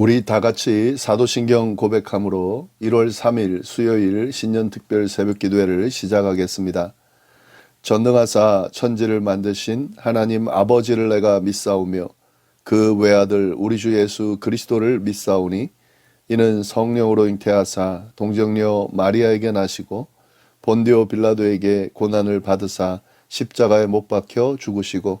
우리 다 같이 사도신경 고백함으로 1월 3일 수요일 신년 특별 새벽 기도회를 시작하겠습니다. 전능하사 천지를 만드신 하나님 아버지를 내가 믿사오며 그 외아들 우리 주 예수 그리스도를 믿사오니 이는 성령으로 잉태하사 동정녀 마리아에게 나시고 본디오 빌라도에게 고난을 받으사 십자가에 못 박혀 죽으시고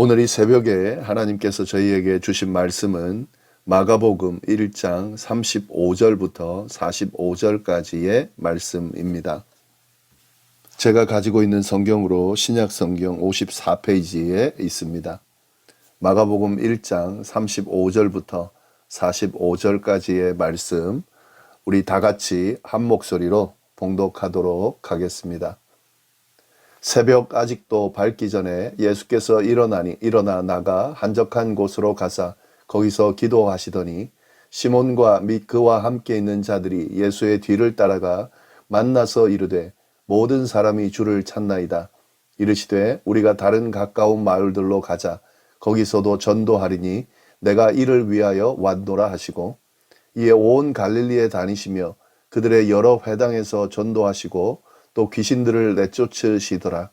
오늘 이 새벽에 하나님께서 저희에게 주신 말씀은 마가복음 1장 35절부터 45절까지의 말씀입니다. 제가 가지고 있는 성경으로 신약 성경 54페이지에 있습니다. 마가복음 1장 35절부터 45절까지의 말씀 우리 다 같이 한 목소리로 봉독하도록 하겠습니다. 새벽 아직도 밝기 전에 예수께서 일어나니 일어나 나가 한적한 곳으로 가사 거기서 기도하시더니 시몬과 및 그와 함께 있는 자들이 예수의 뒤를 따라가 만나서 이르되 모든 사람이 주를 찾나이다. 이르시되 우리가 다른 가까운 마을들로 가자. 거기서도 전도하리니 내가 이를 위하여 왔노라 하시고 이에 온 갈릴리에 다니시며 그들의 여러 회당에서 전도하시고 또 귀신들을 내쫓으시더라.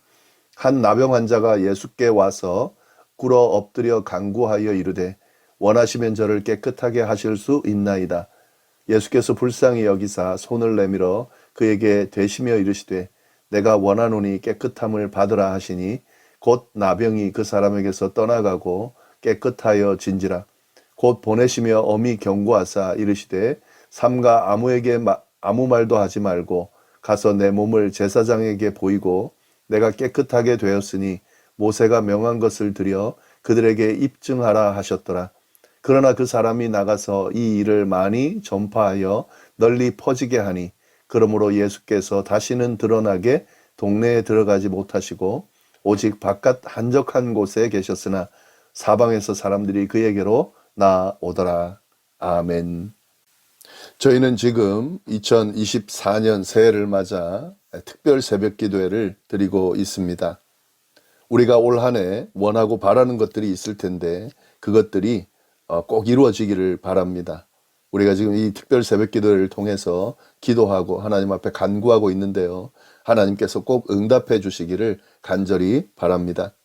한 나병 환자가 예수께 와서 꿇어 엎드려 간구하여 이르되 원하시면 저를 깨끗하게 하실 수 있나이다. 예수께서 불쌍히 여기사 손을 내밀어 그에게 되시며 이르시되 내가 원하노니 깨끗함을 받으라 하시니 곧 나병이 그 사람에게서 떠나가고 깨끗하여 진지라. 곧 보내시며 엄히 경고하사 이르시되 삼가 아무에게 마- 아무 말도 하지 말고 가서 내 몸을 제사장에게 보이고 내가 깨끗하게 되었으니 모세가 명한 것을 드려 그들에게 입증하라 하셨더라. 그러나 그 사람이 나가서 이 일을 많이 전파하여 널리 퍼지게 하니 그러므로 예수께서 다시는 드러나게 동네에 들어가지 못하시고 오직 바깥 한적한 곳에 계셨으나 사방에서 사람들이 그에게로 나오더라. 아멘. 저희는 지금 2024년 새해를 맞아 특별 새벽 기도회를 드리고 있습니다. 우리가 올 한 해 원하고 바라는 것들이 있을 텐데 그것들이 어, 꼭 이루어지기를 바랍니다. 우리가 지금 이 특별 새벽 기도를 통해서 기도하고 하나님 앞에 간구하고 있는데요. 하나님께서 꼭 응답해 주시기를 간절히 바랍니다.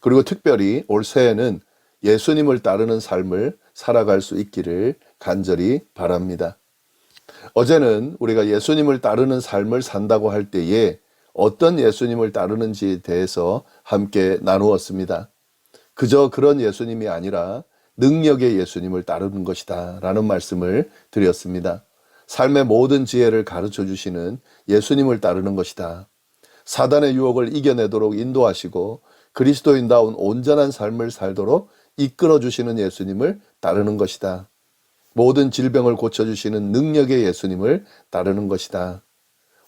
그리고 특별히 올 새해는 예수님을 따르는 삶을 살아갈 수 있기를 간절히 바랍니다. 어제는 우리가 예수님을 따르는 삶을 산다고 할 때에 어떤 예수님을 따르는지에 대해서 함께 나누었습니다. 그저 그런 예수님이 아니라 능력의 예수님을 따르는 것이다. 라는 말씀을 드렸습니다. 삶의 모든 지혜를 가르쳐 주시는 예수님을 따르는 것이다. 사단의 유혹을 이겨내도록 인도하시고 그리스도인다운 온전한 삶을 살도록 이끌어 주시는 예수님을 따르는 것이다. 모든 질병을 고쳐주시는 능력의 예수님을 따르는 것이다.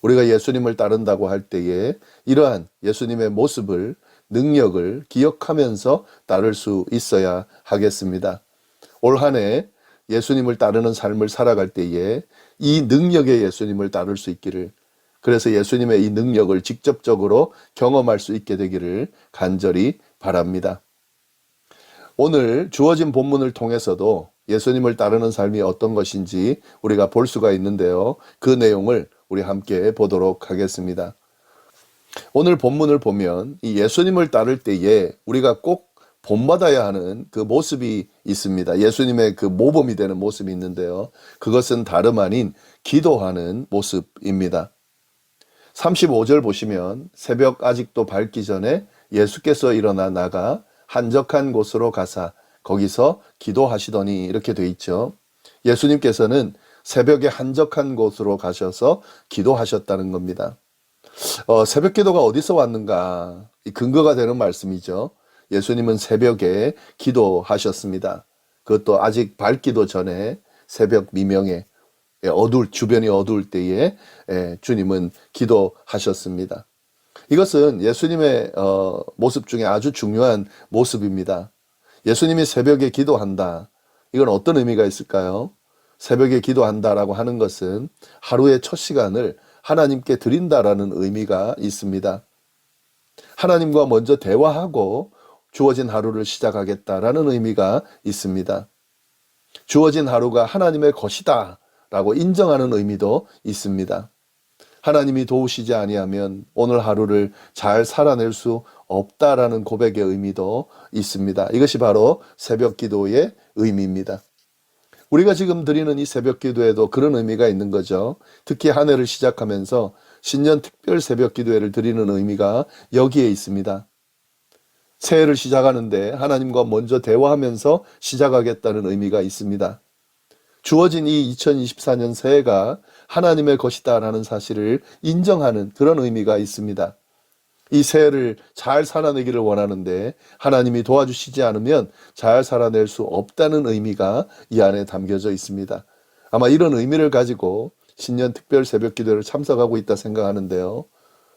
우리가 예수님을 따른다고 할 때에 이러한 예수님의 모습을, 능력을 기억하면서 따를 수 있어야 하겠습니다. 올 한 해 예수님을 따르는 삶을 살아갈 때에 이 능력의 예수님을 따를 수 있기를, 그래서 예수님의 이 능력을 직접적으로 경험할 수 있게 되기를 간절히 바랍니다. 오늘 주어진 본문을 통해서도 예수님을 따르는 삶이 어떤 것인지 우리가 볼 수가 있는데요. 그 내용을 우리 함께 보도록 하겠습니다. 오늘 본문을 보면 이 예수님을 따를 때에 우리가 꼭 본받아야 하는 그 모습이 있습니다. 예수님의 그 모범이 되는 모습이 있는데요. 그것은 다름 아닌 기도하는 모습입니다. 35절 보시면 새벽 아직도 밝기 전에 예수께서 일어나 나가 한적한 곳으로 가사 거기서 기도하시더니 이렇게 돼 있죠. 예수님께서는 새벽에 한적한 곳으로 가셔서 기도하셨다는 겁니다. 어, 새벽 기도가 어디서 왔는가? 이 근거가 되는 말씀이죠. 예수님은 새벽에 기도하셨습니다. 그것도 아직 밝기도 전에 새벽 미명에 예, 어두울 주변이 어두울 때에 예, 주님은 기도하셨습니다. 이것은 예수님의 어, 모습 중에 아주 중요한 모습입니다. 예수님이 새벽에 기도한다. 이건 어떤 의미가 있을까요? 새벽에 기도한다라고 하는 것은 하루의 첫 시간을 하나님께 드린다라는 의미가 있습니다. 하나님과 먼저 대화하고 주어진 하루를 시작하겠다라는 의미가 있습니다. 주어진 하루가 하나님의 것이다 라고 인정하는 의미도 있습니다. 하나님이 도우시지 아니하면 오늘 하루를 잘 살아낼 수 없다라는 고백의 의미도 있습니다. 이것이 바로 새벽 기도의 의미입니다. 우리가 지금 드리는 이 새벽 기도에도 그런 의미가 있는 거죠. 특히 한 해를 시작하면서 신년 특별 새벽 기도회를 드리는 의미가 여기에 있습니다. 새해를 시작하는데 하나님과 먼저 대화하면서 시작하겠다는 의미가 있습니다. 주어진 이 2024년 새해가 하나님의 것이다라는 사실을 인정하는 그런 의미가 있습니다. 이 새해를 잘 살아내기를 원하는데 하나님이 도와주시지 않으면 잘 살아낼 수 없다는 의미가 이 안에 담겨져 있습니다. 아마 이런 의미를 가지고 신년 특별 새벽 기도를 참석하고 있다 생각하는데요.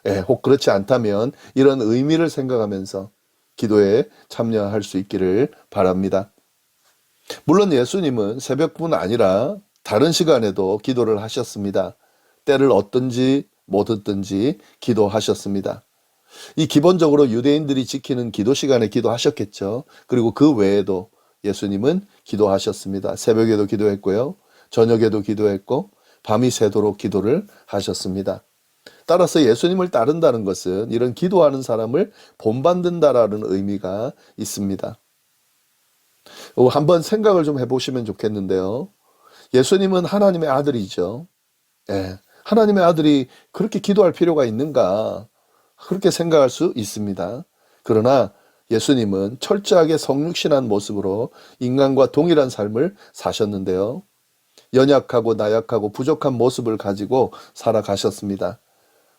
예, 혹 그렇지 않다면 이런 의미를 생각하면서 기도에 참여할 수 있기를 바랍니다. 물론 예수님은 새벽뿐 아니라 다른 시간에도 기도를 하셨습니다. 때를 얻든지 못 얻든지 기도하셨습니다. 이 기본적으로 유대인들이 지키는 기도 시간에 기도하셨겠죠. 그리고 그 외에도 예수님은 기도하셨습니다. 새벽에도 기도했고요. 저녁에도 기도했고 밤이 새도록 기도를 하셨습니다. 따라서 예수님을 따른다는 것은 이런 기도하는 사람을 본받는다라는 의미가 있습니다. 어, 한번 생각을 좀 해보시면 좋겠는데요. 예수님은 하나님의 아들이죠. 예, 하나님의 아들이 그렇게 기도할 필요가 있는가? 그렇게 생각할 수 있습니다. 그러나 예수님은 철저하게 성육신한 모습으로 인간과 동일한 삶을 사셨는데요. 연약하고 나약하고 부족한 모습을 가지고 살아가셨습니다.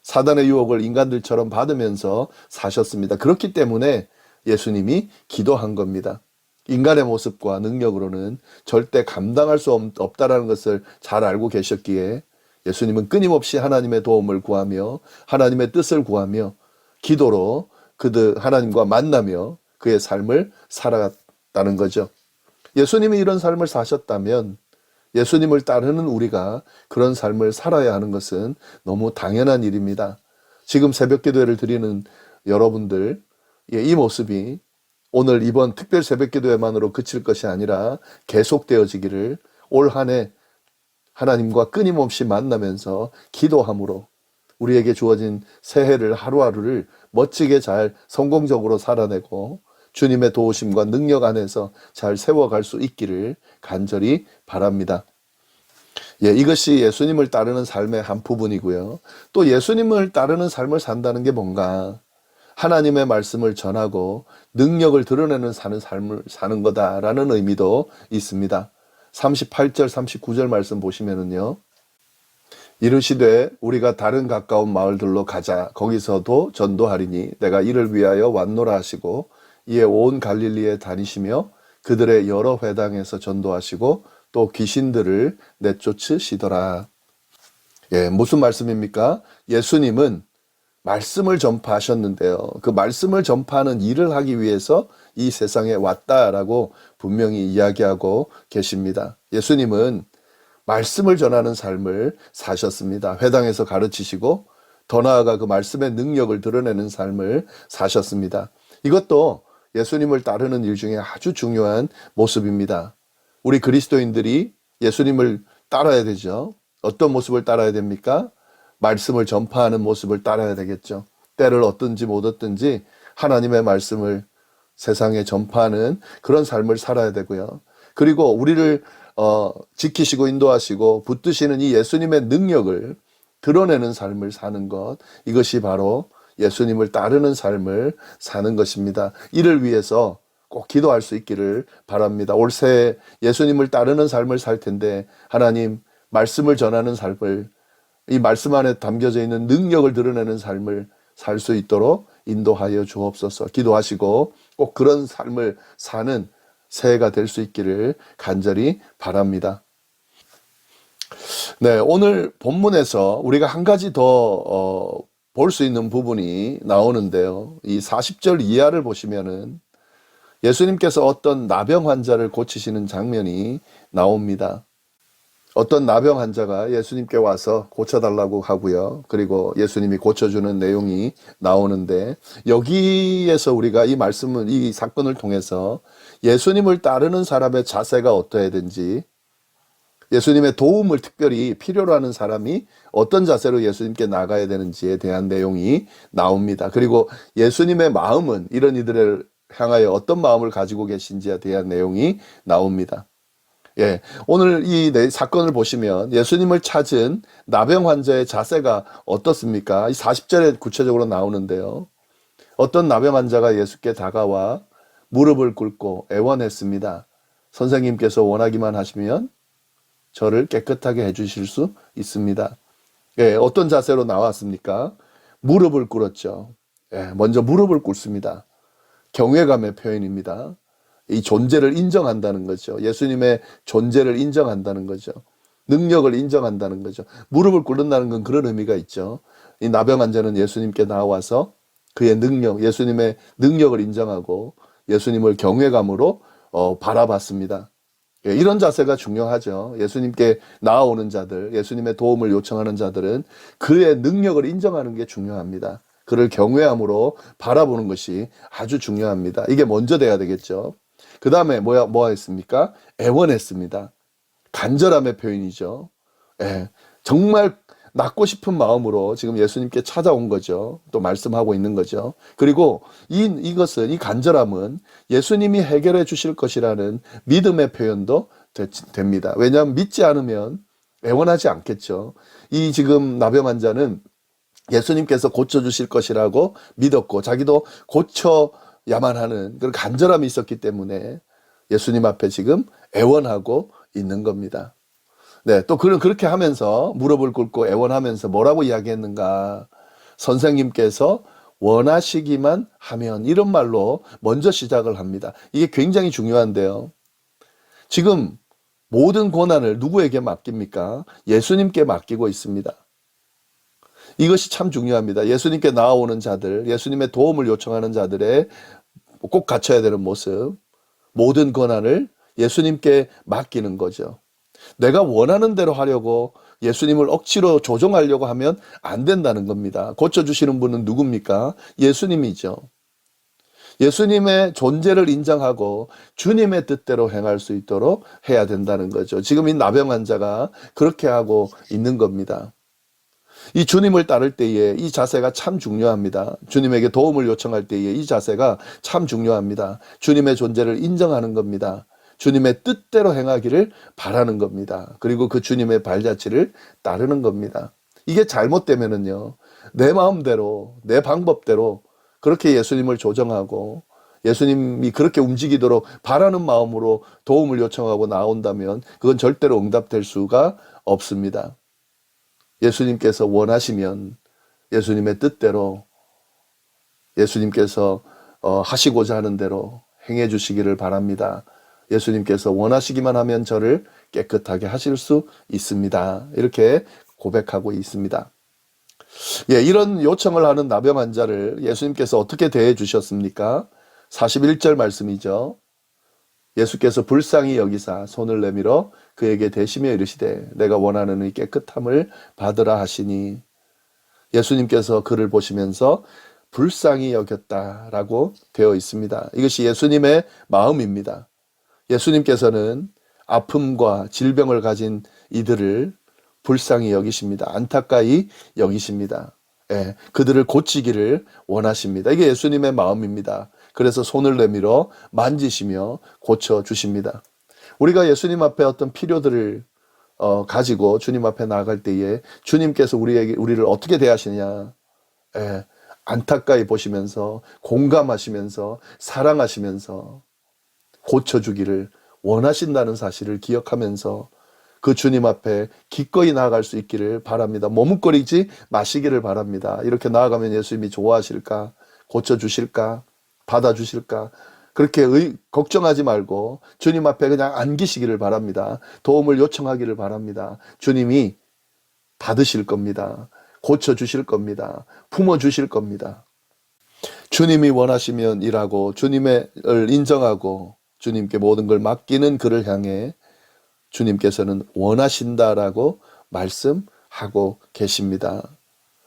사단의 유혹을 인간들처럼 받으면서 사셨습니다. 그렇기 때문에 예수님이 기도한 겁니다. 인간의 모습과 능력으로는 절대 감당할 수 없- 다라는 것을 잘 알고 계셨기에 예수님은 끊임없이 하나님의 도움을 구하며 하나님의 뜻을 구하며 기도로 그들 하나님과 만나며 그의 삶을 살아갔다는 거죠. 예수님이 이런 삶을 사셨다면 예수님을 따르는 우리가 그런 삶을 살아야 하는 것은 너무 당연한 일입니다. 지금 새벽 기도회를 드리는 여러분들, 예, 이 모습이 오늘 이번 특별 새벽 기도회만으로 그칠 것이 아니라 계속되어지기를 올 한 해 하나님과 끊임없이 만나면서 기도함으로 우리에게 주어진 새해를 하루하루를 멋지게 잘 성공적으로 살아내고 주님의 도우심과 능력 안에서 잘 세워갈 수 있기를 간절히 바랍니다. 예, 이것이 예수님을 따르는 삶의 한 부분이고요. 또 예수님을 따르는 삶을 산다는 게 뭔가 하나님의 말씀을 전하고 능력을 드러내는 사는 삶을 사는 거다라는 의미도 있습니다. 38절, 39절 말씀 보시면은요. 이르시되 우리가 다른 가까운 마을들로 가자 거기서도 전도하리니 내가 이를 위하여 왔노라 하시고 이에 온 갈릴리에 다니시며 그들의 여러 회당에서 전도하시고 또 귀신들을 내쫓으시더라. 예, 무슨 말씀입니까? 예수님은 말씀을 전파하셨는데요. 그 말씀을 전파하는 일을 하기 위해서 이 세상에 왔다라고 분명히 이야기하고 계십니다. 예수님은 말씀을 전하는 삶을 사셨습니다. 회당에서 가르치시고 더 나아가 그 말씀의 능력을 드러내는 삶을 사셨습니다. 이것도 예수님을 따르는 일 중에 아주 중요한 모습입니다. 우리 그리스도인들이 예수님을 따라야 되죠. 어떤 모습을 따라야 됩니까? 말씀을 전파하는 모습을 따라야 되겠죠. 때를 얻든지 못 얻든지 하나님의 말씀을 세상에 전파하는 그런 삶을 살아야 되고요. 그리고 우리를 어, 지키시고 인도하시고 붙드시는 이 예수님의 능력을 드러내는 삶을 사는 것 이것이 바로 예수님을 따르는 삶을 사는 것입니다. 이를 위해서 꼭 기도할 수 있기를 바랍니다. 올 새해 예수님을 따르는 삶을 살 텐데 하나님 말씀을 전하는 삶을 이 말씀 안에 담겨져 있는 능력을 드러내는 삶을 살 수 있도록 인도하여 주옵소서. 기도하시고 꼭 그런 삶을 사는 새해가 될 수 있기를 간절히 바랍니다. 네, 오늘 본문에서 우리가 한 가지 더, 어, 볼 수 있는 부분이 나오는데요. 이 40절 이하를 보시면은 예수님께서 어떤 나병 환자를 고치시는 장면이 나옵니다. 어떤 나병 환자가 예수님께 와서 고쳐달라고 하고요. 그리고 예수님이 고쳐주는 내용이 나오는데 여기에서 우리가 이 말씀을, 이 사건을 통해서 예수님을 따르는 사람의 자세가 어떠해야 되는지 예수님의 도움을 특별히 필요로 하는 사람이 어떤 자세로 예수님께 나가야 되는지에 대한 내용이 나옵니다. 그리고 예수님의 마음은 이런 이들을 향하여 어떤 마음을 가지고 계신지에 대한 내용이 나옵니다. 예. 오늘 이 내- 사건을 보시면 예수님을 찾은 나병 환자의 자세가 어떻습니까? 이 40절에 구체적으로 나오는데요. 어떤 나병 환자가 예수께 다가와 무릎을 꿇고 애원했습니다. 선생님께서 원하기만 하시면 저를 깨끗하게 해주실 수 있습니다. 예, 어떤 자세로 나왔습니까? 무릎을 꿇었죠. 예, 먼저 무릎을 꿇습니다. 경외감의 표현입니다. 이 존재를 인정한다는 거죠. 예수님의 존재를 인정한다는 거죠. 능력을 인정한다는 거죠. 무릎을 꿇는다는 건 그런 의미가 있죠. 이 나병 환자는 예수님께 나와서 그의 능력, 예수님의 능력을 인정하고 예수님을 경외감으로 어, 바라봤습니다. 예, 이런 자세가 중요하죠. 예수님께 나아오는 자들, 예수님의 도움을 요청하는 자들은 그의 능력을 인정하는 게 중요합니다. 그를 경외함으로 바라보는 것이 아주 중요합니다. 이게 먼저 돼야 되겠죠. 그 다음에 뭐야, 뭐 했습니까? 애원했습니다. 간절함의 표현이죠. 예, 정말 낫고 싶은 마음으로 지금 예수님께 찾아온 거죠. 또 말씀하고 있는 거죠. 그리고 이, 이것은, 이 간절함은 예수님이 해결해 주실 것이라는 믿음의 표현도 되, 됩니다. 왜냐하면 믿지 않으면 애원하지 않겠죠. 이 지금 나병 환자는 예수님께서 고쳐주실 것이라고 믿었고 자기도 고쳐 야만 하는 그런 간절함이 있었기 때문에 예수님 앞에 지금 애원하고 있는 겁니다. 네, 또 그런 그렇게 하면서 무릎을 꿇고 애원하면서 뭐라고 이야기했는가? 선생님께서 원하시기만 하면 이런 말로 먼저 시작을 합니다. 이게 굉장히 중요한데요. 지금 모든 권한을 누구에게 맡깁니까? 예수님께 맡기고 있습니다. 이것이 참 중요합니다. 예수님께 나아오는 자들, 예수님의 도움을 요청하는 자들의 꼭 갖춰야 되는 모습, 모든 권한을 예수님께 맡기는 거죠. 내가 원하는 대로 하려고 예수님을 억지로 조종하려고 하면 안 된다는 겁니다. 고쳐주시는 분은 누굽니까? 예수님이죠. 예수님의 존재를 인정하고 주님의 뜻대로 행할 수 있도록 해야 된다는 거죠. 지금 이 나병 환자가 그렇게 하고 있는 겁니다. 이 주님을 따를 때에 이 자세가 참 중요합니다. 주님에게 도움을 요청할 때에 이 자세가 참 중요합니다. 주님의 존재를 인정하는 겁니다. 주님의 뜻대로 행하기를 바라는 겁니다. 그리고 그 주님의 발자취를 따르는 겁니다. 이게 잘못되면은요, 내 마음대로, 내 방법대로 그렇게 예수님을 조정하고 예수님이 그렇게 움직이도록 바라는 마음으로 도움을 요청하고 나온다면 그건 절대로 응답될 수가 없습니다. 예수님께서 원하시면 예수님의 뜻대로 예수님께서 어, 하시고자 하는 대로 행해 주시기를 바랍니다. 예수님께서 원하시기만 하면 저를 깨끗하게 하실 수 있습니다. 이렇게 고백하고 있습니다. 예, 이런 요청을 하는 나병 환자를 예수님께서 어떻게 대해 주셨습니까? 41절 말씀이죠. 예수께서 불쌍히 여기사 손을 내밀어 그에게 대시며 이르시되 내가 원하는 이 깨끗함을 받으라 하시니 예수님께서 그를 보시면서 불쌍히 여겼다라고 되어 있습니다. 이것이 예수님의 마음입니다. 예수님께서는 아픔과 질병을 가진 이들을 불쌍히 여기십니다. 안타까이 여기십니다. 예, 그들을 고치기를 원하십니다. 이게 예수님의 마음입니다. 그래서 손을 내밀어 만지시며 고쳐 주십니다. 우리가 예수님 앞에 어떤 필요들을 어, 가지고 주님 앞에 나아갈 때에 주님께서 우리에게 우리를 어떻게 대하시냐? 예, 안타까이 보시면서 공감하시면서 사랑하시면서 고쳐주기를 원하신다는 사실을 기억하면서 그 주님 앞에 기꺼이 나아갈 수 있기를 바랍니다. 머뭇거리지 마시기를 바랍니다. 이렇게 나아가면 예수님이 좋아하실까? 고쳐주실까? 받아주실까? 그렇게 의, 걱정하지 말고 주님 앞에 그냥 안기시기를 바랍니다. 도움을 요청하기를 바랍니다. 주님이 받으실 겁니다. 고쳐 주실 겁니다. 품어 주실 겁니다. 주님이 원하시면 일하고 주님을 인정하고 주님께 모든 걸 맡기는 그를 향해 주님께서는 원하신다라고 말씀하고 계십니다.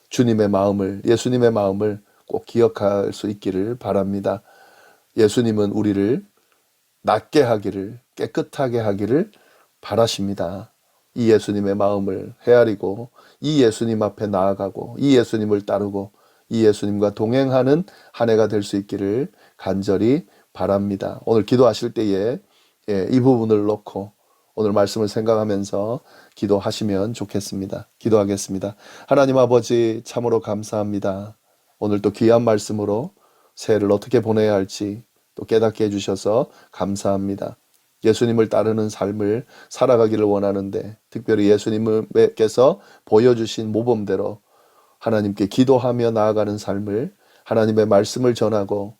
주님의 마음을 예수님의 마음을 꼭 기억할 수 있기를 바랍니다. 예수님은 우리를 낫게 하기를 깨끗하게 하기를 바라십니다. 이 예수님의 마음을 헤아리고 이 예수님 앞에 나아가고 이 예수님을 따르고 이 예수님과 동행하는 한 해가 될 수 있기를 간절히 바랍니다. 오늘 기도하실 때에 예, 이 부분을 놓고 오늘 말씀을 생각하면서 기도하시면 좋겠습니다. 기도하겠습니다. 하나님 아버지 참으로 감사합니다. 오늘 또 귀한 말씀으로 새해를 어떻게 보내야 할지 또 깨닫게 해주셔서 감사합니다. 예수님을 따르는 삶을 살아가기를 원하는데 특별히 예수님께서 보여주신 모범대로 하나님께 기도하며 나아가는 삶을 하나님의 말씀을 전하고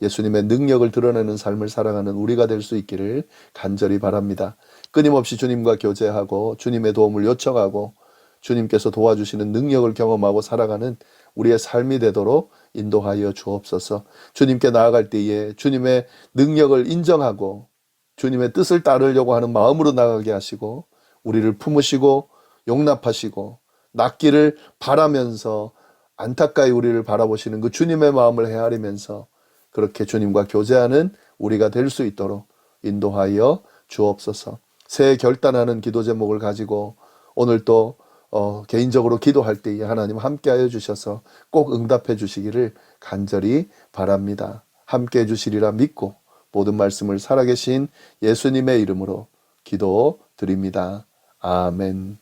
예수님의 능력을 드러내는 삶을 살아가는 우리가 될 수 있기를 간절히 바랍니다. 끊임없이 주님과 교제하고 주님의 도움을 요청하고 주님께서 도와주시는 능력을 경험하고 살아가는 우리의 삶이 되도록 인도하여 주옵소서. 주님께 나아갈 때에 주님의 능력을 인정하고 주님의 뜻을 따르려고 하는 마음으로 나가게 하시고 우리를 품으시고 용납하시고 낫기를 바라면서 안타까이 우리를 바라보시는 그 주님의 마음을 헤아리면서 그렇게 주님과 교제하는 우리가 될 수 있도록 인도하여 주옵소서. 새해 결단하는 기도 제목을 가지고 오늘 또 어, 개인적으로 기도할 때에 하나님 함께하여 주셔서 꼭 응답해 주시기를 간절히 바랍니다. 함께해 주시리라 믿고 모든 말씀을 살아계신 예수님의 이름으로 기도 드립니다. 아멘.